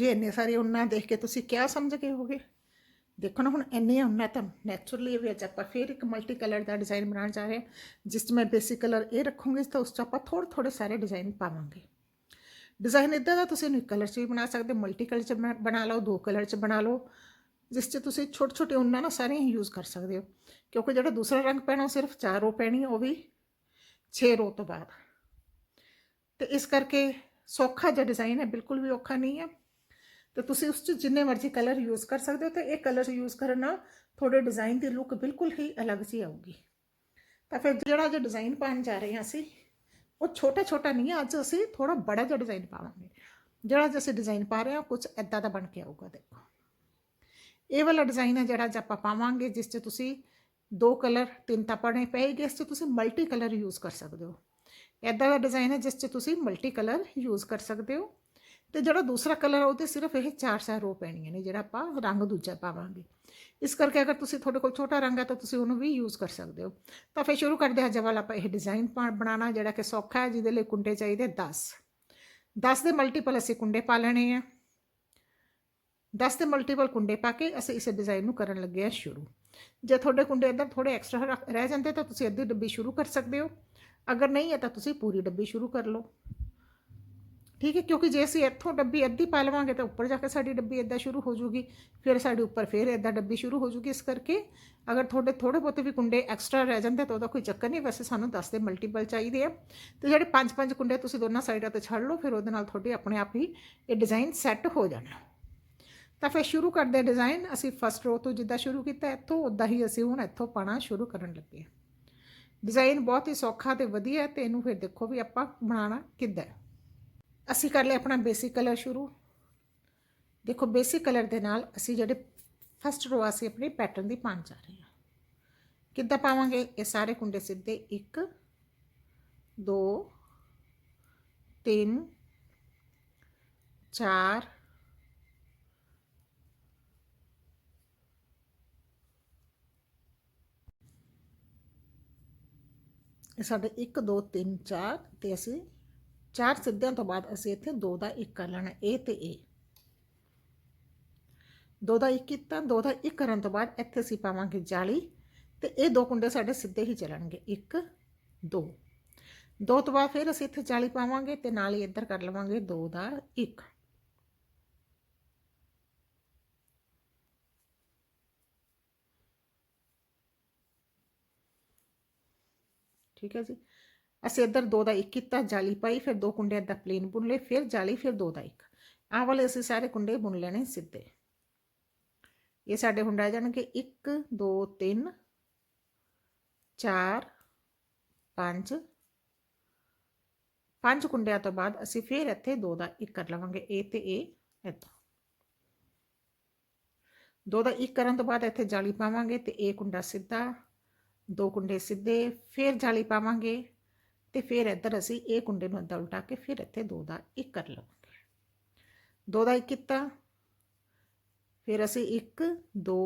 ਜੇ ਇੰਨੇ ਸਾਰੇ ਉਹਨਾਂ ਦੇਖ ਕੇ ਤੁਸੀਂ ਕਿਆ ਸਮਝ ਗਏ ਹੋਗੇ? ਦੇਖੋ ਨਾ ਹੁਣ ਇੰਨੇ ਉਹਨਾਂ ਤਾਂ ਨੈਚੁਰਲੀ ਵਿੱਚ ਆਪਾਂ ਫਿਰ ਇੱਕ ਮਲਟੀ ਕਲਰ ਦਾ ਡਿਜ਼ਾਈਨ ਬਣਾਉਣ ਜਾ ਰਹੇ ਹਾਂ ਜਿਸ 'ਚ ਮੈਂ ਬੇਸਿਕ ਕਲਰ ਇਹ ਰੱਖੂੰਗੀ ਤਾਂ ਉਸ 'ਚ ਆਪਾਂ ਥੋੜ੍ਹੇ ਥੋੜ੍ਹੇ ਸਾਰੇ ਡਿਜ਼ਾਈਨ ਪਾਵਾਂਗੇ। ਡਿਜ਼ਾਈਨ ਇਦਾਂ ਦਾ ਤੁਸੀਂ ਇਹਨੂੰ ਇੱਕ ਕਲਰ 'ਚ ਵੀ ਬਣਾ ਸਕਦੇ ਮਲਟੀ ਕਲਰ 'ਚ ਬਣਾ- ਬਣਾ ਲਓ ਦੋ ਕਲਰ 'ਚ ਬਣਾ ਲਓ ਜਿਸ 'ਚ ਤੁਸੀਂ ਛੋਟੇ ਛੋਟੇ ਉਹਨਾਂ ਨਾ ਸਾਰੀਆਂ ਯੂਜ਼ ਕਰ ਸਕਦੇ ਹੋ। ਕਿਉਂਕਿ ਜਿਹੜਾ ਦੂਸਰਾ ਰੰਗ ਪੈਣਾ ਉਹ ਸਿਰਫ 4 ਰੋ ਪੈਣੀ ਹੈ, ਉਹ ਵੀ 6 ਰੋ ਤੋਂ ਬਾਅਦ। ਤੇ ਇਸ ਕਰਕੇ ਸੌਖਾ ਜਿਹਾ ਡਿਜ਼ਾਈਨ ਹੈ ਬਿਲਕੁਲ ਵੀ ਔਖਾ ਨਹੀਂ ਹੈ ਤੇ ਤੁਸੀਂ ਉਸ 'ਚ ਜਿੰਨੇ ਮਰਜ਼ੀ ਕਲਰ ਯੂਜ਼ ਕਰ ਸਕਦੇ ਹੋ ਤੇ ਇਹ ਕਲਰ ਯੂਜ਼ ਕਰਨ ਨਾਲ ਤੁਹਾਡੇ ਡਿਜ਼ਾਈਨ ਦੀ ਲੁੱਕ ਬਿਲਕੁਲ ਹੀ ਅਲੱਗ ਜਿਹੀ ਆਊਗੀ। ਤਾਂ ਫਿਰ ਜਿਹੜਾ ਜੋ ਡਿਜ਼ਾਈਨ ਪਾਉਣ ਜਾ ਰਹੇ ਹਾਂ ਅਸੀਂ, ਉਹ ਛੋਟਾ ਛੋਟਾ ਨਹੀਂ ਹੈ ਅੱਜ ਅਸੀਂ ਥੋੜਾ ਬੜਾ ਜਿਹਾ ਡਿਜ਼ਾਈਨ ਪਾਵਾਂਗੇ। ਜਿਹੜਾ ਜਿਹਾ ਅਸੀਂ ਡਿਜ਼ਾਈਨ ਪਾ ਰਹੇ ਹਾਂ ਕੁਝ ਐਦਾਂ ਦਾ ਬਣ ਕੇ ਆਊਗਾ, ਦੇਖੋ। ਇਹ ਵਾਲਾ ਡਿਜ਼ਾਈਨ ਹੈ ਜਿਹੜਾ ਅੱਜ ਆਪਾਂ ਪਾਵਾਂਗੇ, ਜਿਸ 'ਚ ਤੁਸੀਂ ਦੋ ਕਲਰ, ਤਿੰਨ ਤਾਂ ਪਾਣੇ ਪਏਗੇ, ਇਸ 'ਚ ਤੁਸੀਂ ਮਲਟੀ ਕਲਰ ਯੂਜ਼ ਕਰ ਸਕਦੇ ਹੋ। ਐਦਾਂ ਦਾ ਡਿਜ਼ਾਈਨ ਹੈ ਜਿਸ 'ਚ ਤੁਸੀਂ ਮਲਟੀ ਕਲਰ ਯੂਜ਼ ਕਰ ਸਕਦੇ ਹੋ। ਤੇ ਜਿਹੜਾ ਦੂਸਰਾ ਕਲਰ ਉਹਦੇ ਸਿਰਫ ਇਹ ਚਾਰ ਚਾਰ ਰੋ ਪੈਣੀਆਂ ਨੇ, ਜਿਹੜਾ ਆਪਾਂ ਰੰਗ ਦੂਜਾ ਪਾਵਾਂਗੇ। ਇਸ ਕਰਕੇ ਅਗਰ ਤੁਸੀਂ ਤੁਹਾਡੇ ਕੋਲ ਛੋਟਾ ਰੰਗ ਹੈ ਤਾਂ ਤੁਸੀਂ ਉਹਨੂੰ ਵੀ ਯੂਜ਼ ਕਰ ਸਕਦੇ ਹੋ। ਤਾਂ ਫਿਰ ਸ਼ੁਰੂ ਕਰਦੇ ਹਾਂ ਜਵਾਲ ਆਪਾਂ ਇਹ ਡਿਜ਼ਾਈਨ ਬਣਾਉਣਾ, ਜਿਹੜਾ ਕਿ ਸੌਖਾ ਹੈ, ਜਿਹਦੇ ਲਈ ਕੁੰਡੇ ਚਾਹੀਦੇ 10 10 ਦੇ ਮਲਟੀਪਲ ਅਸੀਂ ਕੁੰਡੇ ਪਾ ਲੈਣੇ ਆ। 10 ਦੇ ਮਲਟੀਪਲ ਕੁੰਡੇ ਪਾ ਕੇ ਅਸੀਂ ਇਸ ਡਿਜ਼ਾਈਨ ਨੂੰ ਕਰਨ ਲੱਗੇ ਆ ਸ਼ੁਰੂ। ਜੇ ਤੁਹਾਡੇ ਕੁੰਡੇ ਅੰਦਰ ਥੋੜੇ ਐਕਸਟਰਾ ਰਹਿ ਜਾਂਦੇ, ਤਾਂ ਤੁਸੀਂ ਅੱਧੀ ਡੱਬੀ ਸ਼ੁਰੂ ਕਰ ਸਕਦੇ ਹੋ। ਅਗਰ ਨਹੀਂ ਹੈ, ਤਾਂ ਤੁਸੀਂ ਪੂਰੀ ਡੱਬੀ ਸ਼ੁਰੂ ਕਰ ਲਓ। ਠੀਕ ਹੈ, ਕਿਉਂਕਿ ਜੇ ਅਸੀਂ ਇੱਥੋਂ ਡੱਬੀ ਅੱਧੀ ਪਾ ਲਵਾਂਗੇ ਤਾਂ ਉੱਪਰ ਜਾ ਕੇ ਸਾਡੀ ਡੱਬੀ ਇੱਦਾਂ ਸ਼ੁਰੂ ਹੋ ਜੂਗੀ, ਫਿਰ ਸਾਡੇ ਉੱਪਰ ਫਿਰ ਇੱਦਾਂ ਡੱਬੀ ਸ਼ੁਰੂ ਹੋ ਜਾਊਗੀ ਇਸ ਕਰਕੇ ਅਗਰ ਤੁਹਾਡੇ ਥੋੜੇ ਬਹੁਤੇ ਵੀ ਕੁੰਡੇ ਐਕਸਟਰਾ ਰਹਿ ਜਾਂਦੇ ਤਾਂ ਉਹਦਾ ਕੋਈ ਚੱਕਰ ਨਹੀਂ, ਵੈਸੇ ਸਾਨੂੰ 10 ਦੇ ਮਲਟੀਪਲ ਚਾਹੀਦੇ ਆ। ਤੇ ਜਿਹੜੇ ਪੰਜ ਪੰਜ ਕੁੰਡੇ ਤੁਸੀਂ ਦੋਨਾਂ ਸਾਈਡਾਂ ਤੇ ਛੱਡ ਲਓ, ਫਿਰ ਉਹਦੇ ਨਾਲ ਤੁਹਾਡੇ ਆਪਣੇ ਆਪ ਹੀ ਇਹ ਡਿਜ਼ਾਈਨ ਸੈੱਟ ਹੋ ਜਾਣਾ। ਤਾਂ ਫਿਰ ਸ਼ੁਰੂ ਕਰਦੇ ਹਾਂ ਡਿਜ਼ਾਈਨ ਅਸੀਂ ਫਸਟ ਰੋ ਤੋਂ ਜਿੱਦਾਂ ਸ਼ੁਰੂ ਕੀਤਾ, ਇੱਥੋਂ ਉਦਾਂ ਹੀ ਅਸੀਂ ਹੁਣ ਇੱਥੋਂ ਪਾਣਾ ਸ਼ੁਰੂ ਕਰਨ ਲੱਗੇ ਹਾਂ। ਡਿਜ਼ਾਈਨ ਬਹੁਤ ਹੀ ਸੌਖਾ ਤੇ ਵਧੀਆ ਹੈ ਤੇ ਇਹਨੂੰ ਫਿਰ ਦੇਖੋ ਵੀ ਆਪਾਂ ਬਣਾਉਣਾ ਕਿੱਦਾਂ ਅਸੀਂ ਕਰ ਲਿਆ ਆਪਣਾ ਬੇਸਿਕ ਕਲਰ ਸ਼ੁਰੂ। ਦੇਖੋ ਬੇਸਿਕ ਕਲਰ ਦੇ ਨਾਲ ਅਸੀਂ ਜਿਹੜੇ ਫਸਟ ਰੋ ਅਸੀਂ ਆਪਣੀ ਪੈਟਰਨ ਦੀ ਪਾਉਣ ਜਾ ਰਹੇ ਹਾਂ। ਕਿੱਦਾਂ ਪਾਵਾਂਗੇ? ਇਹ ਸਾਰੇ ਕੁੰਡੇ ਸਿੱਧੇ 1 2 3 4 ਇਹ ਸਾਡੇ 1 2 3 4 ਤੇ ਅਸੀਂ ਚਾਰ ਸਿੱਧਿਆਂ ਤੋਂ ਬਾਅਦ ਅਸੀਂ ਇੱਥੇ ਦੋ ਦਾ ਇੱਕ ਕਰ ਲੈਣਾ ਇਹ ਤੇ ਇਹ ਦੋ ਦਾ ਇੱਕ ਕੀਤਾ, ਦੋ ਦਾ ਇੱਕ ਕਰਨ ਤੋਂ ਬਾਅਦ ਇੱਥੇ ਅਸੀਂ ਪਾਵਾਂਗੇ ਜਾਲੀ ਤੇ ਇਹ ਦੋ ਕੁੰਡੇ ਸਾਡੇ ਸਿੱਧੇ ਹੀ ਚੱਲਣਗੇ। 1 2 ਦੋ ਤੋਂ ਬਾਅਦ ਫਿਰ ਅਸੀਂ ਇੱਥੇ ਜਾਲੀ ਪਾਵਾਂਗੇ ਤੇ ਨਾਲ ਹੀ ਇੱਧਰ ਕਰ ਲਵਾਂਗੇ ਦੋ ਦਾ ਇੱਕ। ਠੀਕ ਹੈ ਜੀ? ਅਸੀਂ ਇੱਧਰ ਦੋ ਦਾ ਇੱਕ ਕੀਤਾ, ਜਾਲੀ ਪਾਈ, ਫਿਰ ਦੋ ਕੁੰਡੇ ਇੱਦਾਂ ਪਲੇਨ ਬੁਣ ਲਏ, ਫਿਰ ਜਾਲੀ, ਫਿਰ ਦੋ ਦਾ ਇੱਕ। ਆਹ ਵਾਲੇ ਅਸੀਂ ਸਾਰੇ ਕੁੰਡੇ ਬੁਣ ਲੈਣੇ ਸਿੱਧੇ। ਇਹ ਸਾਡੇ ਹੁਣ ਰਹਿ ਜਾਣਗੇ 1 2 3 4 5 ਪੰਜ ਕੁੰਡਿਆਂ ਤੋਂ ਬਾਅਦ ਅਸੀਂ ਫਿਰ ਇੱਥੇ ਦੋ ਦਾ ਇੱਕ ਕਰ ਲਵਾਂਗੇ। ਇਹ ਤੇ ਇਹ, ਇੱਦਾਂ। ਦੋ ਦਾ ਇੱਕ ਕਰਨ ਤੋਂ ਬਾਅਦ ਇੱਥੇ ਜਾਲੀ ਪਾਵਾਂਗੇ ਤੇ ਇਹ ਕੁੰਡਾ ਸਿੱਧਾ, ਦੋ ਕੁੰਡੇ ਸਿੱਧੇ, ਫਿਰ ਜਾਲੀ ਪਾਵਾਂਗੇ। ਤੇ ਫਿਰ ਇੱਧਰ ਅਸੀਂ ਇਹ ਕੁੰਡੇ ਨੂੰ ਅੱਧਾ ਉਲਟਾ ਕੇ ਫਿਰ ਇੱਥੇ ਦੋ ਦਾ ਇੱਕ ਕਰ ਲਵਾਂਗੇ। ਦੋ ਦਾ ਇੱਕ ਕੀਤਾ। ਫਿਰ ਅਸੀਂ 1 2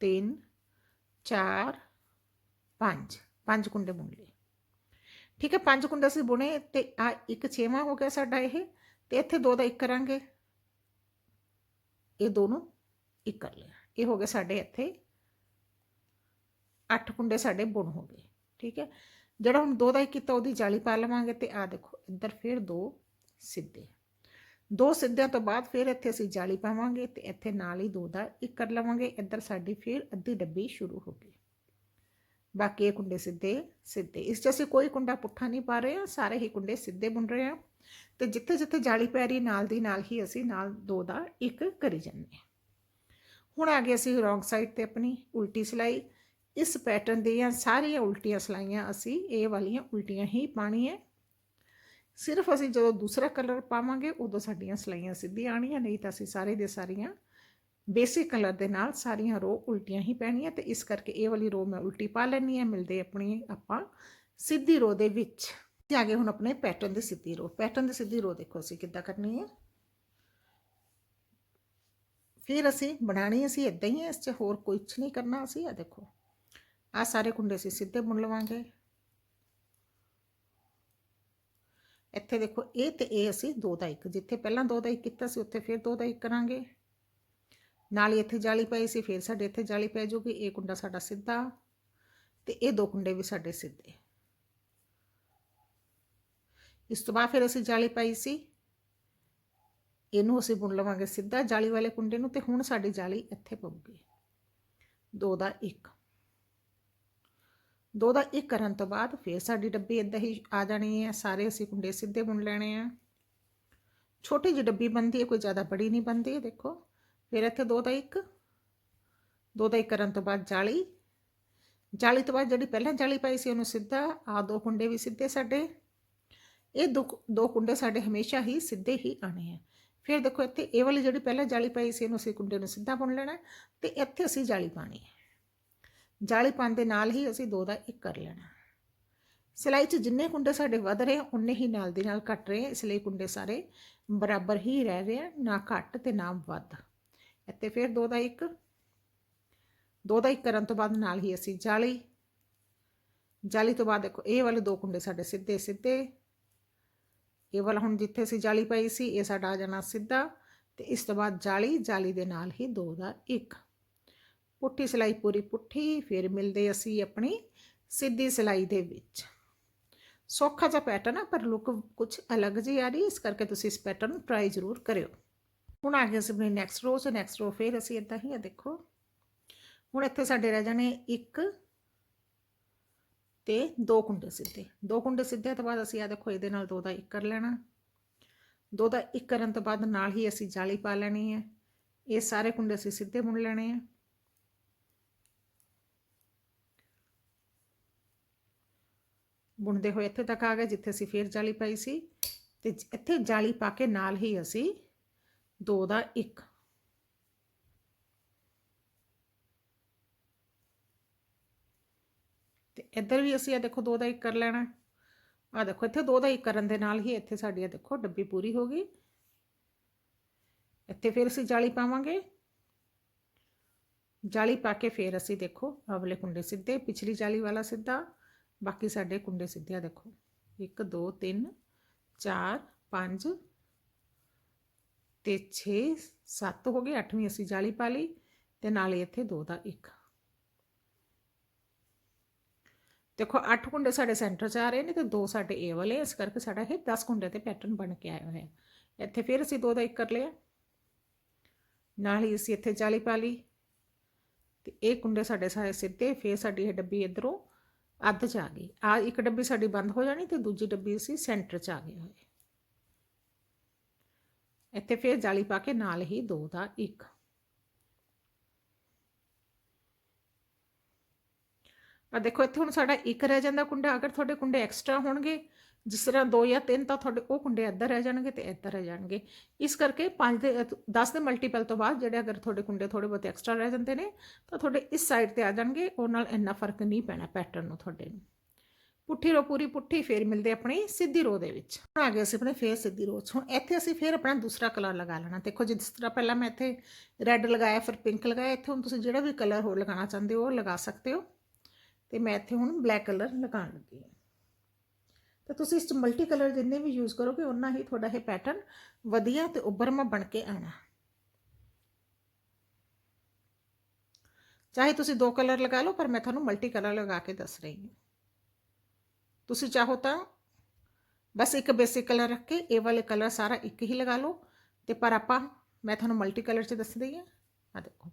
3 4 5 ਪੰਜ ਕੁੰਡੇ ਬੁਣ ਲਏ। ਠੀਕ ਹੈ, ਪੰਜ ਕੁੰਡੇ ਅਸੀਂ ਬੁਣੇ ਤੇ ਆ ਇੱਕ ਛੇਵਾਂ ਹੋ ਗਿਆ ਸਾਡਾ ਇਹ ਤੇ ਇੱਥੇ ਦੋ ਦਾ ਇੱਕ ਕਰਾਂਗੇ। ਇਹ ਦੋਨੋਂ ਇੱਕ ਕਰ ਲਿਆ ਇਹ ਹੋ ਗਏ ਸਾਡੇ ਇੱਥੇ ਅੱਠ ਕੁੰਡੇ ਸਾਡੇ ਬੁਣ ਹੋ ਗਏ। ਠੀਕ ਹੈ ਜਿਹੜਾ ਹੁਣ ਦੋ ਦਾ ਇੱਕ ਕੀਤਾ, ਉਹਦੀ ਜਾਲੀ ਪਾ ਲਵਾਂਗੇ ਤੇ ਆ ਦੇਖੋ, ਇੱਧਰ ਫਿਰ ਦੋ ਸਿੱਧੇ ਦੋ ਸਿੱਧਿਆਂ ਤੋਂ ਬਾਅਦ ਫਿਰ ਇੱਥੇ ਅਸੀਂ ਜਾਲੀ ਪਾਵਾਂਗੇ ਤੇ ਇੱਥੇ ਨਾਲ ਹੀ ਦੋ ਦਾ ਇੱਕ ਕਰ ਲਵਾਂਗੇ। ਇੱਧਰ ਸਾਡੀ ਫਿਰ ਅੱਧੀ ਡੱਬੀ ਸ਼ੁਰੂ ਹੋ ਗਈ। ਬਾਕੀ ਇਹ ਕੁੰਡੇ ਸਿੱਧੇ ਸਿੱਧੇ। ਇਸ 'ਚ ਅਸੀਂ ਕੋਈ ਕੁੰਡਾ ਪੁੱਠਾ ਨਹੀਂ ਪਾ ਰਹੇ ਹਾਂ, ਸਾਰੇ ਹੀ ਕੁੰਡੇ ਸਿੱਧੇ ਬੁਣ ਰਹੇ ਹਾਂ। ਤੇ ਜਿੱਥੇ ਜਿੱਥੇ ਜਾਲੀ ਪੈ ਰਹੀ, ਨਾਲ ਦੀ ਨਾਲ ਹੀ ਅਸੀਂ ਨਾਲ ਦੋ ਦਾ ਇੱਕ ਕਰੀ ਜਾਂਦੇ ਹਾਂ। ਹੁਣ ਆ ਗਏ ਅਸੀਂ ਰੋਂਗ ਸਾਈਡ ਤੇ ਆਪਣੀ ਉਲਟੀ ਸਿਲਾਈ। ਇਸ ਪੈਟਰਨ ਦੀਆਂ ਸਾਰੀਆਂ ਉਲਟੀਆਂ ਸਲਾਈਆਂ ਅਸੀਂ ਇਹ ਵਾਲੀਆਂ ਉਲਟੀਆਂ ਹੀ ਪਾਣੀ ਹੈ ਸਿਰਫ ਅਸੀਂ ਜਦੋਂ ਦੂਸਰਾ ਕਲਰ ਪਾਵਾਂਗੇ ਉਦੋਂ ਸਾਡੀਆਂ ਸਲਾਈਆਂ ਸਿੱਧੀਆਂ ਆਣੀਆਂ ਨਹੀਂ ਤਾਂ ਅਸੀਂ ਸਾਰੇ ਦੇ ਸਾਰੀਆਂ ਬੇਸਿਕ ਕਲਰ ਦੇ ਨਾਲ ਸਾਰੀਆਂ ਰੋ ਉਲਟੀਆਂ ਹੀ ਪੈਣੀਆਂ ਤੇ ਇਸ ਕਰਕੇ ਇਹ ਵਾਲੀ ਰੋ ਮੈਂ ਉਲਟੀ ਪਾ ਲੈਣੀ ਹੈ, ਮਿਲਦੇ ਆਪਣੀ ਆਪਾਂ ਸਿੱਧੀ ਰੋ ਦੇ ਵਿੱਚ। ਤੇ ਆ ਗਏ ਹੁਣ ਆਪਣੇ ਪੈਟਰਨ ਦੀ ਸਿੱਧੀ ਰੋ ਪੈਟਰਨ ਦੀ ਸਿੱਧੀ ਰੋ ਦੇਖੋ ਅਸੀਂ ਕਿੱਦਾਂ ਕਰਨੀ ਹੈ। ਫਿਰ ਅਸੀਂ ਬਣਾਣੀ ਅਸੀਂ ਇਦਾਂ ਹੀ ਹੈ, ਇਸ 'ਚ ਹੋਰ ਕੁਝ ਨਹੀਂ ਕਰਨਾ ਅਸੀਂ ਆ ਦੇਖੋ। ਆ ਸਾਰੇ ਕੁੰਡੇ ਅਸੀਂ ਸਿੱਧੇ ਬੁਣ ਲਵਾਂਗੇ ਇੱਥੇ ਦੇਖੋ ਇਹ ਤੇ ਇਹ ਅਸੀਂ ਦੋ ਦਾ ਇੱਕ ਜਿੱਥੇ ਪਹਿਲਾਂ ਦੋ ਦਾ ਇੱਕ ਕੀਤਾ ਸੀ ਉੱਥੇ ਫਿਰ ਦੋ ਦਾ ਇੱਕ ਕਰਾਂਗੇ ਨਾਲ ਹੀ ਇੱਥੇ ਜਾਲੀ ਪਾਈ ਸੀ ਫਿਰ ਸਾਡੇ ਇੱਥੇ ਜਾਲੀ ਪੈ ਜੂਗੀ ਇਹ ਕੁੰਡਾ ਸਾਡਾ ਸਿੱਧਾ ਤੇ ਇਹ ਦੋ ਕੁੰਡੇ ਵੀ ਸਾਡੇ ਸਿੱਧੇ ਇਸ ਤੋਂ ਬਾਅਦ ਫਿਰ ਅਸੀਂ ਜਾਲੀ ਪਾਈ ਸੀ ਇਹਨੂੰ ਅਸੀਂ ਬੁਣ ਲਵਾਂਗੇ ਸਿੱਧਾ ਜਾਲੀ ਵਾਲੇ ਕੁੰਡੇ ਨੂੰ ਤੇ ਹੁਣ ਸਾਡੀ ਜਾਲੀ ਇੱਥੇ ਪਊਗੀ ਦੋ ਦਾ ਇੱਕ ਦੋ ਦਾ ਇੱਕ ਕਰਨ ਤੋਂ ਬਾਅਦ ਫਿਰ ਸਾਡੀ ਡੱਬੀ ਇਦਾਂ ਹੀ ਆ ਜਾਣੀ ਹੈ। ਸਾਰੇ ਅਸੀਂ ਕੁੰਡੇ ਸਿੱਧੇ ਬੁਣ ਲੈਣੇ ਆ। ਛੋਟੀ ਜਿਹੀ ਡੱਬੀ ਬਣਦੀ ਹੈ, ਕੋਈ ਜ਼ਿਆਦਾ ਬੜੀ ਨਹੀਂ ਬਣਦੀ, ਦੇਖੋ। ਫਿਰ ਇੱਥੇ ਦੋ ਦਾ ਇੱਕ, ਦੋ ਦਾ ਇੱਕ ਕਰਨ ਤੋਂ ਬਾਅਦ ਜਾਲੀ। ਜਾਲੀ ਤੋਂ ਬਾਅਦ ਜਿਹੜੀ ਪਹਿਲਾਂ ਜਾਲੀ ਪਾਈ ਸੀ, ਉਹਨੂੰ ਸਿੱਧਾ ਆ ਦੋ ਕੁੰਡੇ ਵੀ ਸਿੱਧੇ ਸਾਡੇ। ਇਹ ਦੋ ਦੋ ਕੁੰਡੇ ਸਾਡੇ ਹਮੇਸ਼ਾ ਹੀ ਸਿੱਧੇ ਹੀ ਆਣੇ ਆ। ਫਿਰ ਦੇਖੋ ਇੱਥੇ ਇਹ ਵਾਲੀ ਜਿਹੜੀ ਪਹਿਲਾਂ ਜਾਲੀ ਪਾਈ ਸੀ, ਇਹਨੂੰ ਅਸੀਂ ਕੁੰਡੇ ਨੂੰ ਸਿੱਧਾ ਬੁਣ ਲੈਣਾ ਤੇ ਇੱਥੇ ਅਸੀਂ ਜਾਲੀ ਪਾਣੀ ਹੈ। ਜਾਲੀ ਪਾਉਣ ਦੇ ਨਾਲ ਹੀ ਅਸੀਂ ਦੋ ਦਾ ਇੱਕ ਕਰ ਲੈਣਾ। ਸਿਲਾਈ 'ਚ ਜਿੰਨੇ ਕੁੰਡੇ ਸਾਡੇ ਵੱਧ ਰਹੇ ਉਨੇ ਹੀ ਨਾਲ ਦੀ ਨਾਲ ਘਟ ਰਹੇ। ਇਸ ਲਈ ਕੁੰਡੇ ਸਾਰੇ ਬਰਾਬਰ ਹੀ ਰਹਿ ਰਹੇ ਆ, ਨਾ ਘੱਟ ਤੇ ਨਾ ਵੱਧ। ਇੱਥੇ ਫਿਰ ਦੋ ਦਾ ਇੱਕ। ਦੋ ਦਾ ਇੱਕ ਕਰਨ ਤੋਂ ਬਾਅਦ ਨਾਲ ਹੀ ਅਸੀਂ ਜਾਲੀ। ਜਾਲੀ ਤੋਂ ਬਾਅਦ ਦੇਖੋ, ਇਹ ਵਾਲੇ ਦੋ ਕੁੰਡੇ ਸਾਡੇ ਸਿੱਧੇ ਸਿੱਧੇ। ਇਹ ਵਾਲਾ ਹੁਣ ਜਿੱਥੇ ਅਸੀਂ ਜਾਲੀ ਪਾਈ ਸੀ, ਇਹ ਸਾਡਾ ਆ ਜਾਣਾ ਸਿੱਧਾ। ਤੇ ਇਸ ਤੋਂ ਬਾਅਦ ਜਾਲੀ ਜਾਲੀ ਦੇ ਨਾਲ ਹੀ ਦੋ ਦਾ ਇੱਕ। ਪੁੱਠੀ ਸਿਲਾਈ ਪੂਰੀ ਪੁੱਠੀ, ਫਿਰ ਮਿਲਦੇ ਅਸੀਂ ਆਪਣੀ ਸਿੱਧੀ ਸਿਲਾਈ ਦੇ ਵਿੱਚ। ਸੌਖਾ ਜਿਹਾ ਪੈਟਰਨ ਆ, ਪਰ ਲੁੱਕ ਕੁਝ ਅਲੱਗ ਜਿਹੀ ਆ ਰਹੀ, ਇਸ ਕਰਕੇ ਤੁਸੀਂ ਇਸ ਪੈਟਰਨ ਨੂੰ ਟਰਾਈ ਜ਼ਰੂਰ ਕਰਿਓ। ਹੁਣ ਆ ਗਏ ਅਸੀਂ ਆਪਣੇ ਨੈਕਸਟ ਰੋ ਤੇ ਨੈਕਸਟ ਰੋ ਫਿਰ ਅਸੀਂ ਇਦਾਂ ਹੀ ਆ, ਦੇਖੋ। ਹੁਣ ਇੱਥੇ ਸਾਡੇ ਰਹਿ ਜਾਣੇ ਇੱਕ ਤੇ ਦੋ ਕੁੰਡੇ ਸਿੱਧੇ। ਦੋ ਕੁੰਡੇ ਸਿੱਧੇ ਤੋਂ ਬਾਅਦ ਅਸੀਂ ਆ ਦੇਖੋ, ਇਹਦੇ ਨਾਲ ਦੋ ਦਾ ਇੱਕ ਕਰ ਲੈਣਾ। ਦੋ ਦਾ ਇੱਕ ਕਰਨ ਤੋਂ ਬਾਅਦ ਨਾਲ ਹੀ ਅਸੀਂ ਜਾਲੀ ਪਾ ਲੈਣੀ ਹੈ। ਇਹ ਸਾਰੇ ਕੁੰਡੇ ਅਸੀਂ ਸਿੱਧੇ ਬੁਣ ਲੈਣੇ ਆ ਬੁਣਦੇ ਹੋਏ ਇੱਥੇ ਤੱਕ ਆ ਗਏ, ਜਿੱਥੇ ਅਸੀਂ ਫੇਰ ਜਾਲੀ ਪਾਈ ਸੀ। ਤੇ ਇੱਥੇ ਜਾਲੀ ਪਾ ਕੇ ਨਾਲ ਹੀ ਅਸੀਂ ਦੋ ਦਾ ਇੱਕ। ਤੇ ਇੱਧਰ ਵੀ ਅਸੀਂ ਆ ਦੇਖੋ ਦੋ ਦਾ ਇੱਕ ਕਰ ਲੈਣਾ। ਆ ਦੇਖੋ, ਇੱਥੇ ਦੋ ਦਾ ਇੱਕ ਕਰਨ ਦੇ ਨਾਲ ਹੀ ਇੱਥੇ ਸਾਡੀ ਇਹ ਦੇਖੋ ਡੱਬੀ ਪੂਰੀ ਹੋ ਗਈ। ਇੱਥੇ ਫਿਰ ਅਸੀਂ ਜਾਲੀ ਪਾਵਾਂਗੇ। ਜਾਲੀ ਪਾ ਕੇ ਫਿਰ ਅਸੀਂ ਦੇਖੋ ਅਗਲੇ ਕੁੰਡੇ ਸਿੱਧੇ, ਪਿਛਲੀ ਜਾਲੀ ਵਾਲਾ ਸਿੱਧਾ। ਬਾਕੀ ਸਾਡੇ ਕੁੰਡੇ ਸਿੱਧੇ ਦੇਖੋ। 1 2 3 4 5 ਤੇ 6 7 ਹੋ ਗਏ 8ਵੀਂ ਅਸੀਂ ਜਾਲੀ ਪਾ ਲਈ ਤੇ ਨਾਲੇ ਇੱਥੇ 2 ਦਾ 1 ਦੇਖੋ 8 ਕੁੰਡੇ ਸਾਡੇ ਸੈਂਟਰ 'ਚ ਆ ਰਹੇ ਨੇ ਤੇ 2 ਸਾਡੇ ਇਹ ਵਾਲੇ ਇਸ ਕਰਕੇ ਸਾਡਾ ਇਹ 10 ਕੁੰਡੇ ਤੇ ਪੈਟਰਨ ਬਣ ਕੇ ਆਇਆ ਹੋਇਆ ਇੱਥੇ ਫਿਰ ਅਸੀਂ 2 ਦਾ 1 ਕਰ ਲਿਆ। ਨਾਲ ਹੀ ਅਸੀਂ ਇੱਥੇ ਜਾਲੀ ਪਾ ਲਈ ਤੇ ਇਹ ਕੁੰਡੇ ਸਾਡੇ ਸਾਰੇ ਸਿੱਧੇ, ਫਿਰ ਸਾਡੀ ਇਹ ਡੱਬੀ ਇਧਰੋਂ ਅੱਧ 'ਚ ਆ ਗਈ। ਆ ਇੱਕ ਡੱਬੀ ਸਾਡੀ ਬੰਦ ਹੋ ਜਾਣੀ ਤੇ ਦੂਜੀ ਡੱਬੀ ਅਸੀਂ ਸੈਂਟਰ 'ਚ ਆ ਗਏ ਹੋਏ। ਇੱਥੇ ਫਿਰ ਜਾਲੀ ਪਾ ਕੇ ਨਾਲ ਹੀ 2 ਦਾ 1 ਆ ਦੇਖੋ, ਇੱਥੇ ਹੁਣ ਸਾਡਾ ਇੱਕ ਰਹਿ ਜਾਂਦਾ ਕੁੰਡਾ। ਅਗਰ ਤੁਹਾਡੇ ਕੁੰਡੇ ਐਕਸਟਰਾ ਹੋਣਗੇ ਜਿਸ ਤਰ੍ਹਾਂ 2 ਜਾਂ 3 ਤਾਂ ਤੁਹਾਡੇ ਉਹ ਕੁੰਡੇ ਇੱਧਰ ਰਹਿ ਜਾਣਗੇ ਤੇ ਇੱਧਰ ਰਹਿ ਜਾਣਗੇ। ਇਸ ਕਰਕੇ 5 ਦੇ 10 ਦੇ ਮਲਟੀਪਲ ਤੋਂ ਬਾਅਦ ਜਿਹੜੇ ਅਗਰ ਤੁਹਾਡੇ ਕੁੰਡੇ ਥੋੜੇ ਬਹੁਤ ਐਕਸਟਰਾ ਰਹਿ ਜਾਂਦੇ ਨੇ, ਤਾਂ ਤੁਹਾਡੇ ਇਸ ਸਾਈਡ ਤੇ ਆ ਜਾਣਗੇ, ਉਹ ਨਾਲ ਇੰਨਾ ਫ਼ਰਕ ਨਹੀਂ ਪੈਣਾ ਪੈਟਰਨ ਨੂੰ ਤੁਹਾਡੇ ਨੂੰ। ਪੁੱਠੀ ਰੋ ਪੂਰੀ ਪੁੱਠੀ ਫੇਰ ਮਿਲਦੇ ਆਪਣੀ ਸਿੱਧੀ ਰੋ ਦੇ ਵਿੱਚ। ਹੁਣ ਆ ਗਏ ਅਸੀਂ ਆਪਣੇ ਫੇਰ ਸਿੱਧੀ ਰੋ। 'ਚ ਹੁਣ ਇੱਥੇ ਅਸੀਂ ਫੇਰ ਆਪਣਾ ਦੂਸਰਾ ਕਲਰ ਲਗਾ ਲੈਣਾ। ਦੇਖੋ ਜਿਸ ਤਰ੍ਹਾਂ ਪਹਿਲਾਂ ਮੈਂ ਇੱਥੇ ਰੈੱਡ ਲਗਾਇਆ, ਫਿਰ ਪਿੰਕ ਲਗਾਇਆ, ਇੱਥੇ ਹੁਣ ਤੁਸੀਂ ਜਿਹੜਾ ਵੀ ਕਲਰ ਹੋਰ ਲਗਾਉਣਾ ਚਾਹੁੰਦੇ ਹੋ, ਉਹ ਲਗਾ ਸਕਦੇ ਹੋ। ਤੇ ਮੈਂ ਇੱਥੇ ਹੁਣ ਬਲੈਕ ਕਲਰ ਲਗਾਉਣ ਲੱਗੀ ਹਾਂ। ਤਾਂ ਤੁਸੀਂ ਇਸ 'ਚ ਮਲਟੀ ਕਲਰ ਜਿੰਨੇ ਵੀ ਯੂਜ਼ ਕਰੋਗੇ ਉਨਾ ਹੀ ਤੁਹਾਡਾ ਇਹ ਪੈਟਰਨ ਵਧੀਆ ਤੇ ਉੱਭਰਮਾ ਬਣ ਕੇ ਆਣਾ। ਚਾਹੇ ਤੁਸੀਂ ਦੋ ਕਲਰ ਲਗਾ ਲਓ, ਪਰ ਮੈਂ ਤੁਹਾਨੂੰ ਮਲਟੀ ਕਲਰ ਲਗਾ ਕੇ ਦੱਸ ਰਹੀ ਹਾਂ। ਤੁਸੀਂ ਚਾਹੋ ਤਾਂ ਬਸ ਇੱਕ ਬੇਸਿਕ ਕਲਰ ਰੱਖ ਕੇ ਇਹ ਵਾਲੇ ਕਲਰ ਸਾਰਾ ਇੱਕ ਹੀ ਲਗਾ ਲਓ। ਤੇ ਪਰ ਆਪਾਂ, ਮੈਂ ਤੁਹਾਨੂੰ ਮਲਟੀ ਕਲਰ 'ਚ ਦੱਸ ਰਹੀ ਹਾਂ। ਆ ਦੇਖੋ।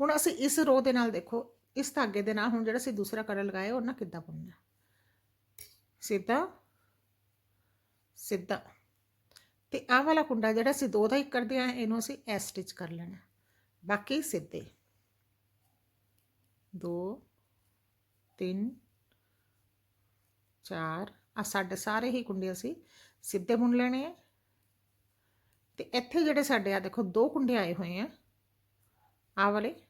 ਹੁਣ ਅਸੀਂ ਇਸ ਰੋ ਦੇ ਨਾਲ ਦੇਖੋ, ਇਸ ਧਾਗੇ ਦੇ ਨਾਲ ਹੁਣ ਜਿਹੜਾ ਅਸੀਂ ਦੂਸਰਾ ਕਲਰ ਲਗਾਇਆ ਉਹਨਾਂ ਕਿੱਦਾਂ ਬੁਣਨਾ? ਸਿੱਧਾ ਸਿੱਧਾ। ਤੇ ਆਹ ਵਾਲਾ ਕੁੰਡਾ ਜਿਹੜਾ ਅਸੀਂ ਦੋ ਦਾ ਹੀ ਕਰਦੇ ਆ ਇਹਨੂੰ ਅਸੀਂ ਐ ਸਟਿਚ ਕਰ ਲੈਣਾ। ਬਾਕੀ ਸਿੱਧੇ। 2 3 4 ਆ ਸਾਡੇ ਸਾਰੇ ਹੀ ਕੁੰਡੇ ਅਸੀਂ ਸਿੱਧੇ ਬੁਣ ਲੈਣੇ ਆ। ਤੇ ਇੱਥੇ ਜਿਹੜੇ ਸਾਡੇ ਆ ਦੇਖੋ, ਦੋ ਕੁੰਡੇ ਆਏ ਹੋਏ ਆ। ਆ ਵਾਲੇ।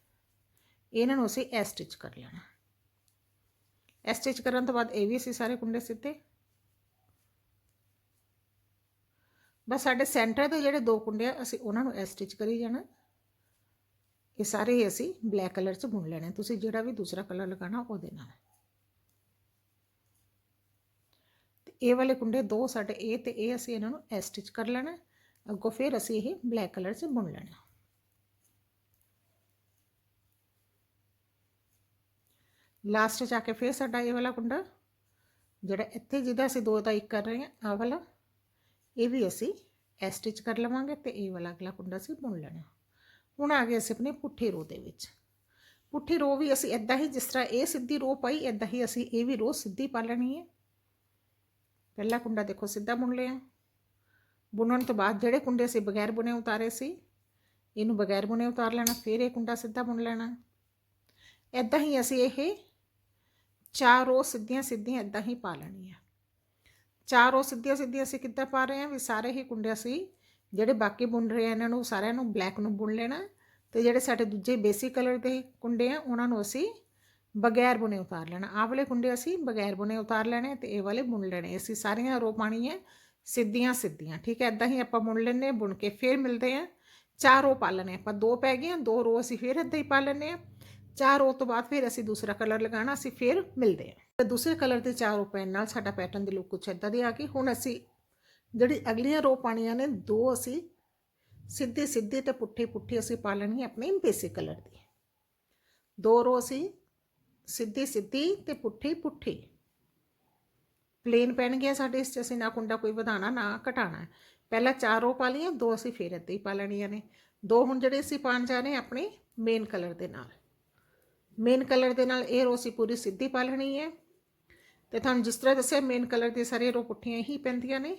ਇਹਨਾਂ ਨੂੰ ਅਸੀਂ ਐ ਸਟਿਚ ਕਰ ਲੈਣਾ। ਐ ਸਟਿਚ ਕਰਨ ਤੋਂ ਬਾਅਦ ਇਹ ਵੀ ਅਸੀਂ ਸਾਰੇ ਕੁੰਡੇ ਸਿੱਧੇ। ਬਸ ਸਾਡੇ ਸੈਂਟਰ ਦੇ ਜਿਹੜੇ ਦੋ ਕੁੰਡੇ ਆ, ਅਸੀਂ ਉਹਨਾਂ ਨੂੰ ਐ ਸਟਿਚ ਕਰੀ ਜਾਣਾ। ਇਹ ਸਾਰੇ ਹੀ ਅਸੀਂ ਬਲੈਕ ਕਲਰ 'ਚ ਬੁਣ ਲੈਣੇ ਤੁਸੀਂ ਜਿਹੜਾ ਵੀ ਦੂਸਰਾ ਕਲਰ ਲਗਾਣਾ ਉਹਦੇ ਨਾਲ ਤੇ ਇਹ ਵਾਲੇ ਕੁੰਡੇ ਦੋ ਸਾਡੇ ਇਹ ਤੇ ਇਹ ਅਸੀਂ ਇਹਨਾਂ ਨੂੰ ਐ ਸਟਿਚ ਕਰ ਲੈਣਾ ਅੱਗੋਂ ਫਿਰ ਅਸੀਂ ਇਹ ਬਲੈਕ ਕਲਰ 'ਚ ਬੁਣ ਲੈਣਾ ਲਾਸਟ 'ਚ ਆ ਕੇ ਫਿਰ ਸਾਡਾ ਇਹ ਵਾਲਾ ਕੁੰਡਾ, ਜਿਹੜਾ ਇੱਥੇ ਜਿਹਦਾ ਅਸੀਂ ਦੋ ਦਾ ਇੱਕ ਕਰ ਰਹੇ ਹਾਂ ਆ ਵਾਲਾ। ਇਹ ਵੀ ਅਸੀਂ ਐ ਸਟਿਚ ਕਰ ਲਵਾਂਗੇ ਤੇ ਇਹ ਵਾਲਾ ਅਗਲਾ ਕੁੰਡਾ ਅਸੀਂ ਬੁਣ ਲੈਣਾ। ਹੁਣ ਆ ਗਏ ਅਸੀਂ ਆਪਣੇ ਪੁੱਠੇ ਰੋ ਦੇ ਵਿੱਚ। ਪੁੱਠੀ ਰੋ ਵੀ ਅਸੀਂ ਇਦਾਂ ਹੀ ਜਿਸ ਤਰ੍ਹਾਂ ਇਹ ਸਿੱਧੀ ਰੋ ਪਾਈ ਇਦਾਂ ਹੀ ਅਸੀਂ ਇਹ ਵੀ ਰੋ ਸਿੱਧੀ ਪਾ ਲੈਣੀ ਹੈ। ਪਹਿਲਾ ਕੁੰਡਾ ਦੇਖੋ ਸਿੱਧਾ ਬੁਣ ਲਿਆ। ਬੁਣਨ ਤੋਂ ਬਾਅਦ ਜਿਹੜੇ ਕੁੰਡੇ ਅਸੀਂ ਬਗੈਰ ਬੁਣੇ ਉਤਾਰੇ ਸੀ, ਇਹਨੂੰ ਬਗੈਰ ਬੁਣੇ ਉਤਾਰ ਲੈਣਾ, ਫਿਰ ਇਹ ਕੁੰਡਾ ਸਿੱਧਾ ਬੁਣ ਲੈਣਾ। ਇਦਾਂ ਹੀ ਅਸੀਂ ਇਹ ਚਾਰ ਰੋ ਸਿੱਧੀਆਂ ਸਿੱਧੀਆਂ ਇਦਾਂ ਹੀ ਪਾ ਲੈਣੀ ਹੈ ਚਾਰ ਰੋ ਸਿੱਧੀਆਂ ਸਿੱਧੀਆਂ ਅਸੀਂ ਕਿੱਦਾਂ ਪਾ ਰਹੇ ਹਾਂ? ਵੀ ਸਾਰੇ ਹੀ ਕੁੰਡੇ ਅਸੀਂ ਜਿਹੜੇ ਬਾਕੀ ਬੁਣ ਰਹੇ ਆ, ਇਹਨਾਂ ਨੂੰ ਸਾਰਿਆਂ ਨੂੰ ਬਲੈਕ ਨੂੰ ਬੁਣ ਲੈਣਾ ਤੇ ਜਿਹੜੇ ਸਾਡੇ ਦੂਜੇ ਬੇਸਿਕ ਕਲਰ ਦੇ ਕੁੰਡੇ ਆ, ਉਹਨਾਂ ਨੂੰ ਅਸੀਂ ਬਗੈਰ ਬੁਣੇ ਉਤਾਰ ਲੈਣਾ ਆਹ ਵਾਲੇ ਕੁੰਡੇ ਅਸੀਂ ਬਗੈਰ ਬੁਣੇ ਉਤਾਰ ਲੈਣੇ ਤੇ ਇਹ ਵਾਲੇ ਬੁਣ ਲੈਣੇ ਅਸੀਂ ਸਾਰੀਆਂ ਰੋ ਪਾਣੀ ਹੈ ਸਿੱਧੀਆਂ ਸਿੱਧੀਆਂ ਠੀਕ ਹੈ? ਇਦਾਂ ਹੀ ਆਪਾਂ ਬੁਣ ਲੈਣੇ ਬੁਣ ਕੇ ਫਿਰ ਮਿਲਦੇ ਆ ਚਾਰ ਰੋ ਪਾ ਲੈਣੇ ਆਪਾਂ ਦੋ ਪੈ ਗਈਆਂ, ਦੋ ਰੋ ਅਸੀਂ ਫਿਰ ਇਦਾਂ ਹੀ ਪਾ ਲੈਣੇ ਆ ਚਾਰ ਰੋ ਤੋਂ ਬਾਅਦ ਫਿਰ ਅਸੀਂ ਦੂਸਰਾ ਕਲਰ ਲਗਾਉਣਾ, ਅਸੀਂ ਫਿਰ ਮਿਲਦੇ ਹਾਂ। ਤੇ ਦੂਸਰੇ ਕਲਰ ਦੇ ਚਾਰ ਰੋ ਪੈਣ ਨਾਲ ਸਾਡਾ ਪੈਟਰਨ ਦੀ ਲੁੱਕ ਕੁਛ ਇਦਾਂ ਦੀ ਆ ਗਈ ਹੁਣ ਅਸੀਂ ਜਿਹੜੀ ਅਗਲੀਆਂ ਰੋ ਪਾਣੀਆਂ ਨੇ, ਦੋ ਅਸੀਂ ਸਿੱਧੀ ਸਿੱਧੀ ਤੇ ਪੁੱਠੀ ਪੁੱਠੀ ਅਸੀਂ ਪਾ ਲੈਣੀ ਹੈ ਆਪਣੇ ਬੇਸਿਕ ਕਲਰ ਦੀ। ਦੋ ਰੋ ਅਸੀਂ ਸਿੱਧੀ ਸਿੱਧੀ ਤੇ ਪੁੱਠੀ ਪੁੱਠੀ। ਪਲੇਨ ਪੈਣਗੇ ਸਾਡੇ ਇਸ 'ਚ, ਅਸੀਂ ਨਾ ਕੁੰਡਾ ਕੋਈ ਵਧਾਣਾ ਨਾ ਘਟਾਣਾ ਪਹਿਲਾਂ ਚਾਰ ਰੋ ਪਾ ਲਈਆਂ, ਦੋ ਅਸੀਂ ਫੇਰ ਇੱਦਾਂ ਹੀ ਪਾ ਲੈਣੀਆਂ ਨੇ। ਦੋ ਹੁਣ ਜਿਹੜੇ ਅਸੀਂ ਪਾਣ ਜਾ ਰਹੇ ਹਾਂ ਆਪਣੇ ਮੇਨ ਕਲਰ ਦੇ ਨਾਲ। ਮੇਨ ਕਲਰ ਦੇ ਨਾਲ ਇਹ ਰੋ ਅਸੀਂ ਪੂਰੀ ਸਿੱਧੀ ਪਾ ਲੈਣੀ ਹੈ। ਤੇ ਤੁਹਾਨੂੰ ਜਿਸ ਤਰ੍ਹਾਂ ਦੱਸਿਆ ਮੇਨ ਕਲਰ ਦੀ ਸਾਰੇ ਰੋ ਪੁੱਠੀਆਂ ਹੀ ਪੈਂਦੀਆਂ ਨੇ।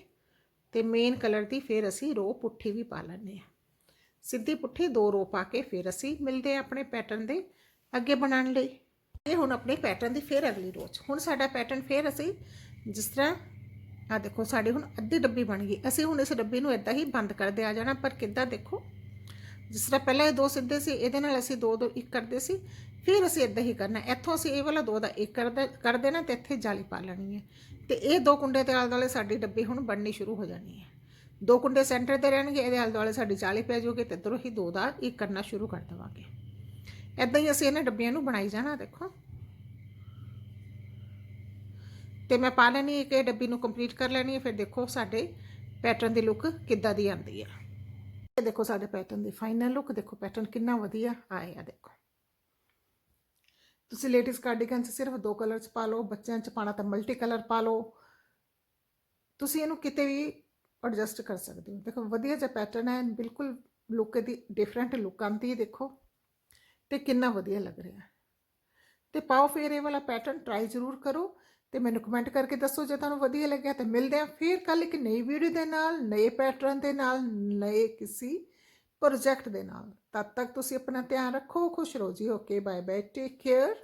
ਤੇ ਮੇਨ ਕਲਰ ਦੀ ਫਿਰ ਅਸੀਂ ਰੋ ਪੁੱਠੀ ਵੀ ਪਾ ਲੈਂਦੇ ਆ ਸਿੱਧੀ ਪੁੱਠੀ ਦੋ ਰੋ ਪਾ ਕੇ ਫਿਰ ਅਸੀਂ ਮਿਲਦੇ ਆ ਆਪਣੇ ਪੈਟਰਨ ਦੇ ਅੱਗੇ ਬਣਾਉਣ ਲਈ। ਇਹ ਹੁਣ ਆਪਣੇ ਪੈਟਰਨ ਦੀ ਫਿਰ ਅਗਲੀ ਰੋ 'ਚ। ਹੁਣ ਸਾਡਾ ਪੈਟਰਨ ਫਿਰ ਅਸੀਂ ਜਿਸ ਤਰ੍ਹਾਂ ਆ ਦੇਖੋ ਸਾਡੀ ਹੁਣ ਅੱਧੀ ਡੱਬੀ ਬਣ ਗਈ। ਅਸੀਂ ਹੁਣ ਇਸ ਡੱਬੀ ਨੂੰ ਇਦਾਂ ਹੀ ਬੰਦ ਕਰਦੇ ਆ ਜਾਣਾ, ਪਰ ਕਿੱਦਾਂ ਦੇਖੋ? ਜਿਸ ਤਰ੍ਹਾਂ ਪਹਿਲਾਂ ਇਹ ਦੋ ਸਿੱਧੇ ਸੀ, ਇਹਦੇ ਨਾਲ ਅਸੀਂ ਦੋ ਦੋ ਇੱਕ ਕਰਦੇ ਸੀ। ਫਿਰ ਅਸੀਂ ਇਦਾਂ ਹੀ ਕਰਨਾ। ਇੱਥੋਂ ਅਸੀਂ ਇਹ ਵਾਲਾ ਦੋ ਦਾ ਇੱਕ ਕਰਦੇ ਕਰ ਦੇਣਾ ਤੇ ਇੱਥੇ ਜਾਲੀ ਪਾ ਲੈਣੀ ਹੈ। ਤੇ ਇਹ ਦੋ ਕੁੰਡੇ ਦੇ ਆਲੇ ਦੁਆਲੇ ਸਾਡੀ ਡੱਬੀ ਹੁਣ ਬਣਨੀ ਸ਼ੁਰੂ ਹੋ ਜਾਣੀ ਹੈ। ਦੋ ਕੁੰਡੇ ਸੈਂਟਰ ਤੇ ਰਹਿਣਗੇ, ਇਹਦੇ ਆਲੇ ਦੁਆਲੇ ਸਾਡੀ ਜਾਲੀ ਪੈ ਜਾਊਗੀ ਤੇ ਇੱਧਰੋਂ ਹੀ ਦੋ ਦਾ ਇੱਕ ਕਰਨਾ ਸ਼ੁਰੂ ਕਰ ਦੇਵਾਂਗੇ। ਇਦਾਂ ਹੀ ਅਸੀਂ ਇਹਨਾਂ ਡੱਬੀਆਂ ਨੂੰ ਬਣਾਈ ਜਾਣਾ, ਦੇਖੋ। ਤੇ ਮੈਂ ਪਾ ਲੈਣੀ ਇੱਕ ਇਹ ਡੱਬੀ ਨੂੰ ਕੰਪਲੀਟ ਕਰ ਲੈਣੀ ਹੈ, ਫਿਰ ਦੇਖੋ ਸਾਡੇ ਪੈਟਰਨ ਦੀ ਲੁੱਕ ਕਿੱਦਾਂ ਦੀ ਆਉਂਦੀ ਹੈ। ਇਹ ਦੇਖੋ ਸਾਡੇ ਪੈਟਰਨ ਦੀ ਫਾਈਨਲ ਲੁੱਕ ਦੇਖੋ ਪੈਟਰਨ ਕਿੰਨਾ ਵਧੀਆ ਆਇਆ, ਦੇਖੋ। ਤੁਸੀਂ ਲੇਡੀਜ਼ ਕਾਰਡੀਗਨ 'ਚ ਸਿਰਫ ਦੋ ਕਲਰ 'ਚ ਪਾ ਲਓ, ਬੱਚਿਆਂ 'ਚ ਪਾਣਾ ਤਾਂ ਮਲਟੀ ਕਲਰ ਪਾ ਲਓ। ਤੁਸੀਂ ਇਹਨੂੰ ਕਿਤੇ ਵੀ ਐਡਜਸਟ ਕਰ ਸਕਦੇ ਹੋ। ਦੇਖੋ, ਵਧੀਆ ਜਿਹਾ ਪੈਟਰਨ ਹੈ, ਬਿਲਕੁਲ ਲੁੱਕ ਦੀ ਡਿਫਰੈਂਟ ਲੁੱਕ ਆਉਂਦੀ ਹੈ, ਦੇਖੋ। ਤੇ ਕਿੰਨਾ ਵਧੀਆ ਲੱਗ ਰਿਹਾ। ਹੈ ਤੇ ਪਾਓ ਫਿਰ ਇਹ ਵਾਲਾ ਪੈਟਰਨ ਟਰਾਈ ਜ਼ਰੂਰ ਕਰੋ। ਤੇ ਮੈਨੂੰ ਕਮੈਂਟ ਕਰਕੇ ਦੱਸੋ ਜੇ ਤੁਹਾਨੂੰ ਵਧੀਆ ਲੱਗਿਆ, ਤੇ ਮਿਲਦੇ ਆ ਫਿਰ ਕੱਲ ਇੱਕ ਨਈ ਵੀਡੀਓ ਦੇ ਨਾਲ, ਨਏ ਪੈਟਰਨ ਦੇ ਨਾਲ, ਨਏ ਕਿਸੇ ਪ੍ਰੋਜੈਕਟ ਦੇ ਨਾਲ। ਤਦ ਤੱਕ ਤੁਸੀਂ ਆਪਣਾ ਧਿਆਨ ਰੱਖੋ, ਖੁਸ਼ ਰਹੋ ਜੀ। Okay bye bye take care.